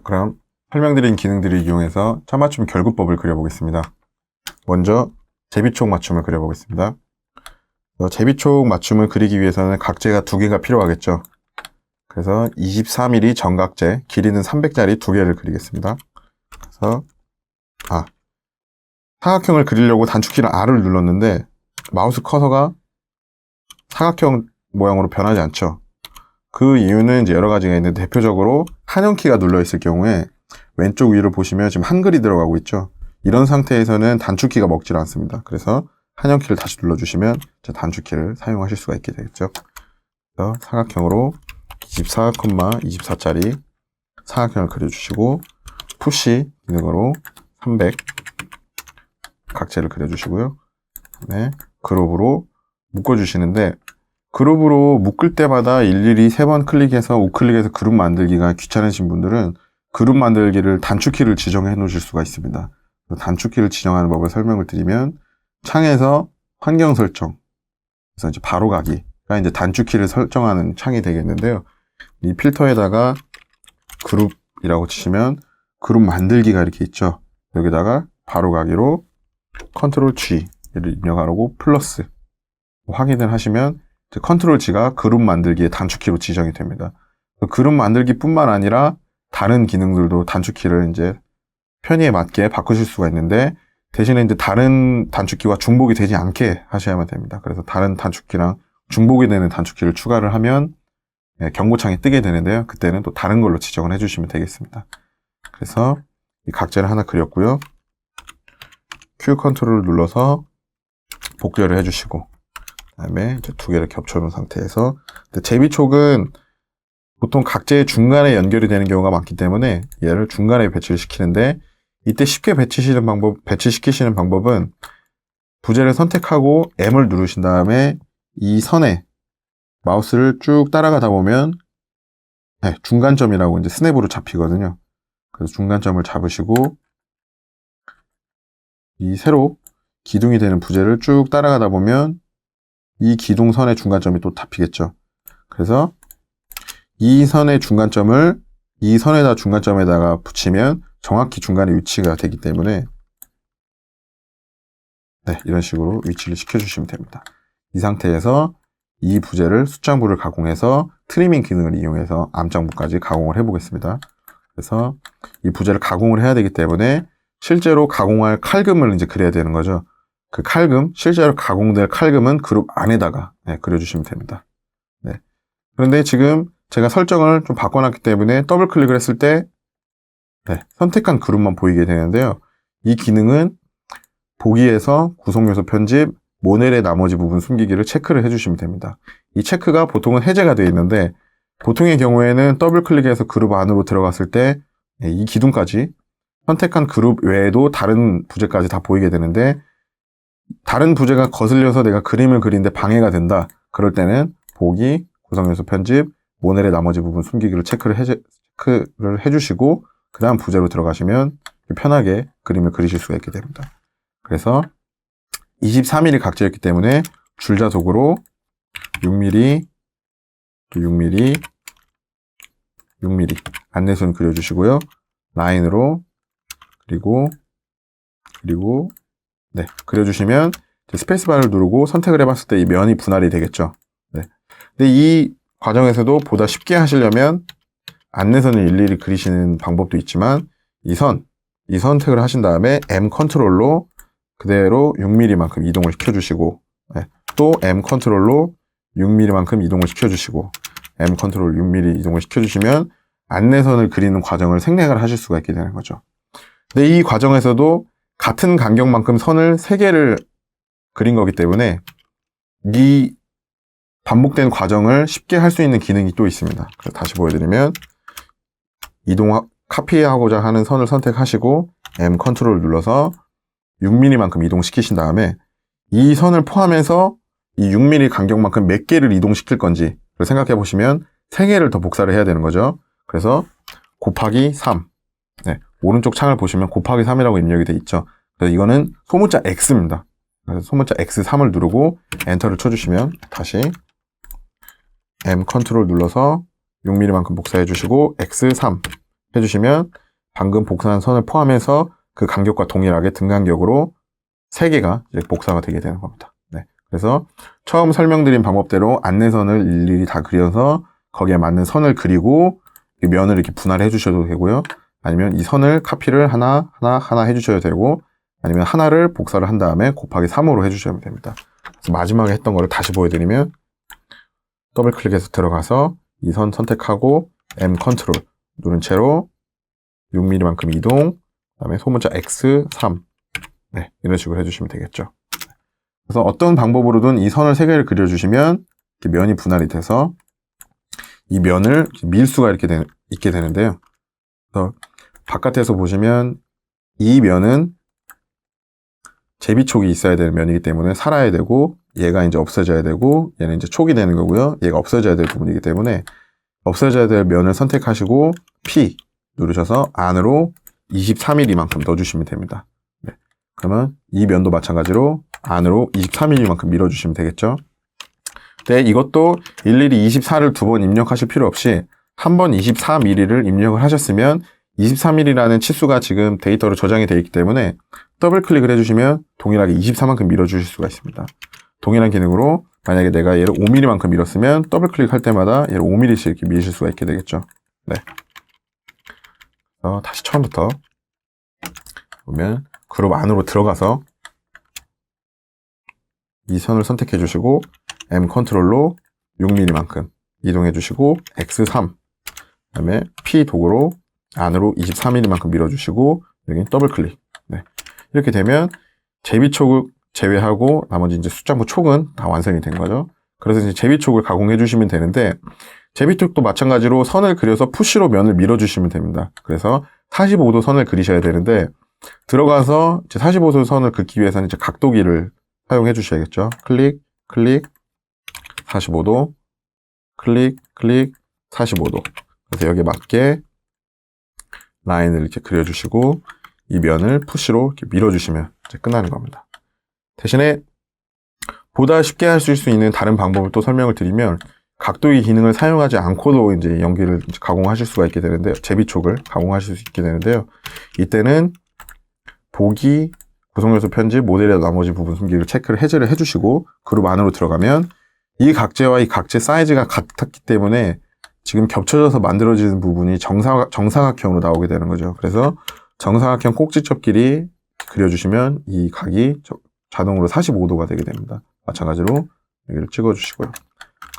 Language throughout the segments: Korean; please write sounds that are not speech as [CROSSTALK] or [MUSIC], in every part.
자, 그럼 설명드린 기능들을 이용해서 차맞춤 결구법을 그려보겠습니다. 먼저 제비촉 맞춤을 그려보겠습니다. 어, 제비촉 맞춤을 그리기 위해서는 각재가 두 개가 필요하겠죠. 그래서 24mm 정각재, 길이는 300짜리 두 개를 그리겠습니다. 그래서 아 사각형을 그리려고 단축키를 R을 눌렀는데 마우스 커서가 사각형 모양으로 변하지 않죠. 그 이유는 이제 여러 가지가 있는데 대표적으로 한영키가 눌러 있을 경우에 왼쪽 위를 보시면 지금 한글이 들어가고 있죠. 이런 상태에서는 단축키가 먹질 않습니다. 그래서 한영키를 다시 눌러주시면 단축키를 사용하실 수가 있게 되겠죠. 그래서 사각형으로 24, 24짜리 사각형을 그려주시고 푸시 기능으로 300 각재를 그려주시고요. 그다음에 그룹으로 묶어주시는데 그룹으로 묶을 때마다 일일이 세 번 클릭해서 우클릭해서 그룹 만들기가 귀찮으신 분들은 그룹 만들기를 단축키를 지정해 놓으실 수가 있습니다. 단축키를 지정하는 법을 설명을 드리면 창에서 환경 설정, 그래서 이제 바로 가기가 이제 단축키를 설정하는 창이 되겠는데요. 이 필터에다가 그룹이라고 치시면 그룹 만들기가 이렇게 있죠. 여기다가 바로 가기로 컨트롤 G를 입력하고 플러스 확인을 하시면 컨트롤 G가 그룹 만들기의 단축키로 지정이 됩니다. 그룹 만들기뿐만 아니라 다른 기능들도 단축키를 이제 편의에 맞게 바꾸실 수가 있는데 대신에 이제 다른 단축키와 중복이 되지 않게 하셔야만 됩니다. 그래서 다른 단축키랑 중복이 되는 단축키를 추가를 하면 예, 경고창이 뜨게 되는데요. 그때는 또 다른 걸로 지정을 해주시면 되겠습니다. 그래서 이 각재를 하나 그렸고요. Q 컨트롤을 눌러서 복결을 해주시고 그다음에 이제 두 개를 겹쳐놓은 상태에서 제비촉은 보통 각재의 중간에 연결이 되는 경우가 많기 때문에 얘를 중간에 배치를 시키는데 이때 쉽게 배치시는 방법, 배치시키시는 방법은 부재를 선택하고 M을 누르신 다음에 이 선에 마우스를 쭉 따라가다 보면 네, 중간점이라고 이제 스냅으로 잡히거든요. 그래서 중간점을 잡으시고 이 세로 기둥이 되는 부재를 쭉 따라가다 보면 이 기둥선의 중간점이 또 잡히겠죠. 그래서 이 선의 중간점을 이 선에다 중간점에다가 붙이면 정확히 중간에 위치가 되기 때문에 네, 이런 식으로 위치를 시켜주시면 됩니다. 이 상태에서 이 부재를 숫장부를 가공해서 트리밍 기능을 이용해서 암장부까지 가공을 해보겠습니다. 그래서 이 부재를 가공을 해야 되기 때문에 실제로 가공할 칼금을 이제 그려야 되는 거죠. 그 칼금, 실제로 가공될 칼금은 그룹 안에다가 네, 그려주시면 됩니다. 네. 그런데 지금 제가 설정을 좀 바꿔놨기 때문에 더블 클릭을 했을 때 네, 선택한 그룹만 보이게 되는데요. 이 기능은 보기에서 구성요소 편집, 모넬의 나머지 부분 숨기기를 체크를 해주시면 됩니다. 이 체크가 보통은 해제가 되어 있는데 보통의 경우에는 더블 클릭해서 그룹 안으로 들어갔을 때 이 기둥까지 선택한 그룹 외에도 다른 부재까지 다 보이게 되는데 다른 부재가 거슬려서 내가 그림을 그리는데 방해가 된다. 그럴 때는 보기, 구성요소 편집, 모넬의 나머지 부분 숨기기를 체크를, 해제, 체크를 해주시고 그 다음 부재로 들어가시면 편하게 그림을 그리실 수가 있게 됩니다. 그래서 23mm 각재였기 때문에 줄자속으로 6mm, 6mm, 6mm 안내선 그려주시고요. 라인으로 그리고 그리고 네 그려주시면 스페이스바를 누르고 선택을 해봤을 때 이 면이 분할이 되겠죠. 네. 근데 이 과정에서도 보다 쉽게 하시려면 안내선을 일일이 그리시는 방법도 있지만 이 선, 이 선택을 하신 다음에 M 컨트롤로 그대로 6mm만큼 이동을 시켜주시고 네. 또 M 컨트롤로 6mm만큼 이동을 시켜주시고 M 컨트롤 6mm 이동을 시켜주시면 안내선을 그리는 과정을 생략을 하실 수가 있게 되는 거죠. 근데 이 과정에서도 같은 간격만큼 선을 3개를 그린 거기 때문에 이 반복된 과정을 쉽게 할 수 있는 기능이 또 있습니다. 다시 보여드리면 이동 카피하고자 하는 선을 선택하시고 M 컨트롤 눌러서 6mm만큼 이동시키신 다음에 이 선을 포함해서 이 6mm 간격만큼 몇 개를 이동시킬 건지 생각해 보시면 3개를 더 복사를 해야 되는 거죠. 그래서 곱하기 3 네, 오른쪽 창을 보시면 곱하기 3이라고 입력이 돼 있죠. 그래서 이거는 소문자 X입니다. 그래서 소문자 X3을 누르고 엔터를 쳐주시면 다시 M 컨트롤 눌러서 6mm만큼 복사해 주시고 X3 해주시면 방금 복사한 선을 포함해서 그 간격과 동일하게 등간격으로 3개가 이제 복사가 되게 되는 겁니다. 네. 그래서 처음 설명드린 방법대로 안내선을 일일이 다 그려서 거기에 맞는 선을 그리고 이 면을 이렇게 분할해 주셔도 되고요. 아니면 이 선을 카피를 하나, 하나, 하나 해주셔도 되고, 아니면 하나를 복사를 한 다음에 곱하기 3으로 해주시면 됩니다. 그래서 마지막에 했던 거를 다시 보여드리면, 더블 클릭해서 들어가서 이 선 선택하고, M 컨트롤 누른 채로 6mm만큼 이동, 그 다음에 소문자 X3. 네, 이런 식으로 해주시면 되겠죠. 그래서 어떤 방법으로든 이 선을 세 개를 그려주시면, 이렇게 면이 분할이 돼서, 이 면을 밀 수가 이렇게 되, 있게 되는데요. 그래서 바깥에서 보시면 이 면은 제비촉이 있어야 되는 면이기 때문에 살아야 되고 얘가 이제 없어져야 되고 얘는 이제 촉이 되는 거고요. 얘가 없어져야 될 부분이기 때문에 없어져야 될 면을 선택하시고 P 누르셔서 안으로 23mm만큼 넣어주시면 됩니다. 네. 그러면 이 면도 마찬가지로 안으로 23mm만큼 밀어주시면 되겠죠. 네, 이것도 일일이 24를 두 번 입력하실 필요 없이 한 번 24mm를 입력을 하셨으면 23mm라는 치수가 지금 데이터로 저장이 되어 있기 때문에 더블 클릭을 해주시면 동일하게 24만큼 밀어주실 수가 있습니다. 동일한 기능으로 만약에 내가 얘를 5mm만큼 밀었으면 더블 클릭할 때마다 얘를 5mm씩 이렇게 미실 수가 있게 되겠죠. 네. 어, 다시 처음부터 보면 그룹 안으로 들어가서 이 선을 선택해 주시고 M 컨트롤로 6mm만큼 이동해 주시고 X3 그다음에 P 도구로 안으로 23mm만큼 밀어주시고 여기 더블 클릭. 네. 이렇게 되면 제비촉을 제외하고 나머지 이제 숫자부 촉은 다 완성이 된 거죠. 그래서 이제 제비촉을 가공해 주시면 되는데 제비촉도 마찬가지로 선을 그려서 푸시로 면을 밀어 주시면 됩니다. 그래서 45도 선을 그리셔야 되는데 들어가서 이제 45도 선을 긋기 위해서는 이제 각도기를 사용해 주셔야겠죠. 클릭, 클릭, 45도, 클릭, 클릭, 45도. 그래서 여기에 맞게 라인을 이렇게 그려주시고 이 면을 푸시로 이렇게 밀어주시면 이제 끝나는 겁니다. 대신에 보다 쉽게 하실 수 있는 다른 방법을 또 설명을 드리면 각도기 기능을 사용하지 않고도 이제 연기를 이제 가공하실 수가 있게 되는데 제비촉을 가공하실 수 있게 되는데요. 이때는 보기 구성요소 편집 모델의 나머지 부분 숨기를 체크를 해제를 해주시고 그룹 안으로 들어가면 이 각재와 이 각재 사이즈가 같았기 때문에 지금 겹쳐져서 만들어지는 부분이 정사, 정사각형으로 나오게 되는 거죠. 그래서 정사각형 꼭지점끼리 그려주시면 이 각이 자동으로 45도가 되게 됩니다. 마찬가지로 여기를 찍어주시고요.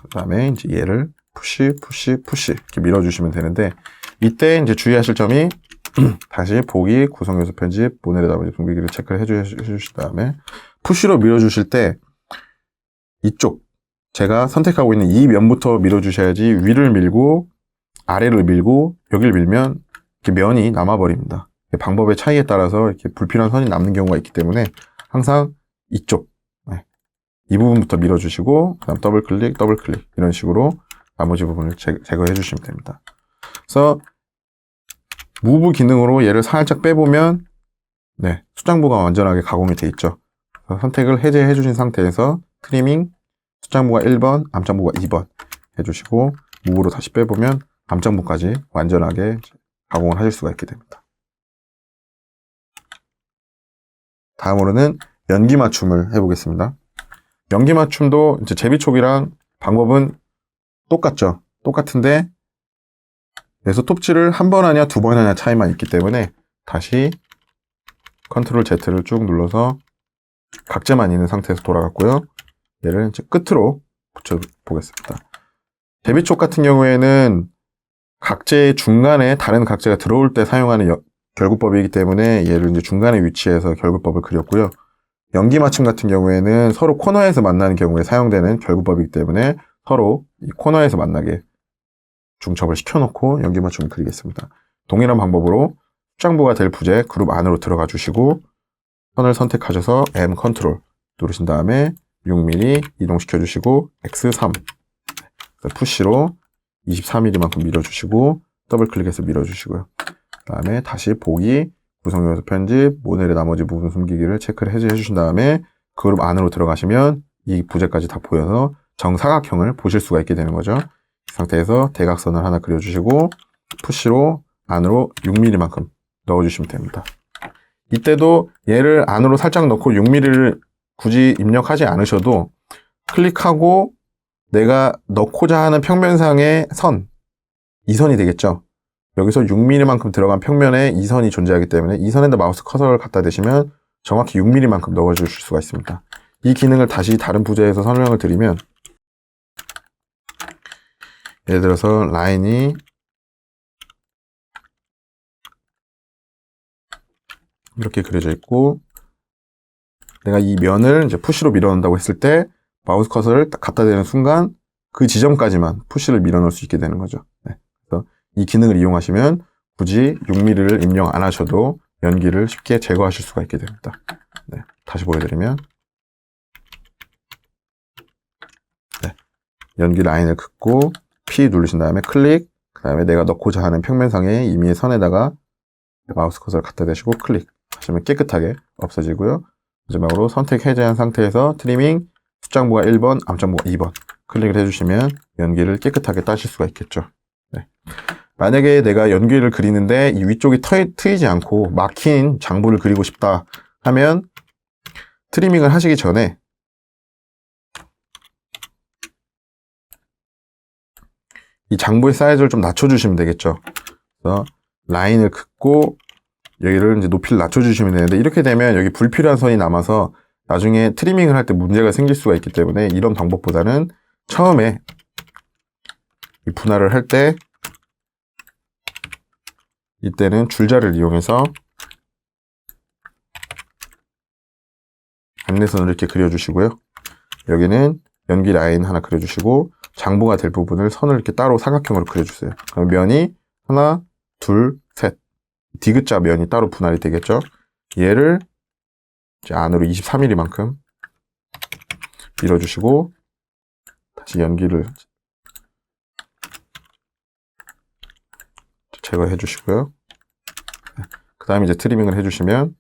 그 다음에 이제 얘를 푸시, 푸시, 푸시 이렇게 밀어주시면 되는데 이때 이제 주의하실 점이 [CLEARS THROAT] 다시 보기, 구성 요소 편집, 모델의 나머지 분기기를 체크를 해주신 다음에 푸시로 밀어주실 때 이쪽 제가 선택하고 있는 이 면부터 밀어주셔야지 위를 밀고 아래를 밀고 여기를 밀면 이렇게 면이 남아버립니다. 방법의 차이에 따라서 이렇게 불필요한 선이 남는 경우가 있기 때문에 항상 이쪽 네. 이 부분부터 밀어주시고 그다음 더블 클릭, 더블 클릭 이런 식으로 나머지 부분을 제, 거해 주시면 됩니다. 그래서 무브 기능으로 얘를 살짝 빼보면 네, 수장부가 완전하게 가공이 돼 있죠. 선택을 해제해 주신 상태에서 트리밍 숫장부가 1번, 암장부가 2번 해주시고 무브로 다시 빼보면 암장부까지 완전하게 가공을 하실 수가 있게 됩니다. 다음으로는 연기 맞춤을 해보겠습니다. 연기 맞춤도 이제 제비촉이랑 방법은 똑같죠. 똑같은데 그래서 톱질을 한 번 하냐 두 번 하냐 차이만 있기 때문에 다시 컨트롤 Z를 쭉 눌러서 각재만 있는 상태에서 돌아갔고요. 얘를 끝으로 붙여보겠습니다. 데비촉 같은 경우에는 각재 중간에 다른 각재가 들어올 때 사용하는 여, 결구법이기 때문에 얘를 이제 중간에 위치해서 결구법을 그렸고요. 연기 맞춤 같은 경우에는 서로 코너에서 만나는 경우에 사용되는 결구법이기 때문에 서로 이 코너에서 만나게 중첩을 시켜놓고 연기 맞춤을 그리겠습니다. 동일한 방법으로 수장부가 될 부재 그룹 안으로 들어가 주시고 선을 선택하셔서 M 컨트롤 누르신 다음에 6mm 이동시켜 주시고 X3 푸시로 24mm만큼 밀어주시고 더블 클릭해서 밀어주시고요. 그 다음에 다시 보기 구성 요소 편집 모델의 나머지 부분 숨기기를 체크를 해제해 주신 다음에 그룹 안으로 들어가시면 이 부재까지 다 보여서 정사각형을 보실 수가 있게 되는 거죠. 이 상태에서 대각선을 하나 그려주시고 푸시로 안으로 6mm만큼 넣어주시면 됩니다. 이때도 얘를 안으로 살짝 넣고 6mm를 굳이 입력하지 않으셔도 클릭하고 내가 넣고자 하는 평면상의 선, 이 선이 되겠죠. 여기서 6mm만큼 들어간 평면에 이 선이 존재하기 때문에 이 선에다 마우스 커서를 갖다 대시면 정확히 6mm만큼 넣어주실 수가 있습니다. 이 기능을 다시 다른 부제에서 설명을 드리면 예를 들어서 라인이 이렇게 그려져 있고 내가 이 면을 이제 푸시로 밀어넣는다고 했을 때 마우스 커서를 딱 갖다 대는 순간 그 지점까지만 푸시를 밀어넣을 수 있게 되는 거죠. 네. 그래서 이 기능을 이용하시면 굳이 6mm를 입력 안 하셔도 연기를 쉽게 제거하실 수가 있게 됩니다. 네. 다시 보여드리면 네. 연기 라인을 긋고 P 누르신 다음에 클릭 그 다음에 내가 넣고자 하는 평면상의 임의의 선에다가 마우스 커서를 갖다 대시고 클릭 하시면 깨끗하게 없어지고요. 마지막으로 선택 해제한 상태에서 트리밍 숫장부가 1번, 암장부가 2번 클릭을 해주시면 연기를 깨끗하게 따실 수가 있겠죠. 네. 만약에 내가 연기를 그리는데 이 위쪽이 터, 트이지 않고 막힌 장부를 그리고 싶다 하면 트리밍을 하시기 전에 이 장부의 사이즈를 좀 낮춰주시면 되겠죠. 그래서 라인을 긋고 여기를 이제 높이를 낮춰주시면 되는데 이렇게 되면 여기 불필요한 선이 남아서 나중에 트리밍을 할 때 문제가 생길 수가 있기 때문에 이런 방법보다는 처음에 이 분할을 할 때 이때는 줄자를 이용해서 안내선을 이렇게 그려주시고요. 여기는 연기 라인 하나 그려주시고 장부가 될 부분을 선을 이렇게 따로 사각형으로 그려주세요. 그럼 면이 하나, 둘, 셋. 디귿자 면이 따로 분할이 되겠죠. 얘를 이제 안으로 23mm만큼 밀어주시고 다시 연기를 제거해 주시고요. 그 다음에 이제 트리밍을 해주시면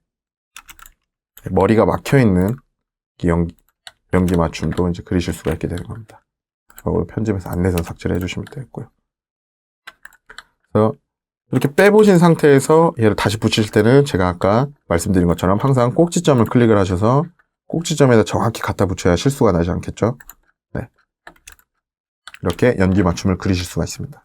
머리가 막혀 있는 이 연기, 연기 맞춤도 이제 그리실 수가 있게 되는 겁니다. 마지막으로 편집해서 안내선 삭제를 해주시면 되겠고요. 그래서 이렇게 빼보신 상태에서 얘를 다시 붙이실 때는 제가 아까 말씀드린 것처럼 항상 꼭지점을 클릭을 하셔서 꼭지점에다 정확히 갖다 붙여야 실수가 나지 않겠죠. 네. 이렇게 연기 맞춤을 그리실 수가 있습니다.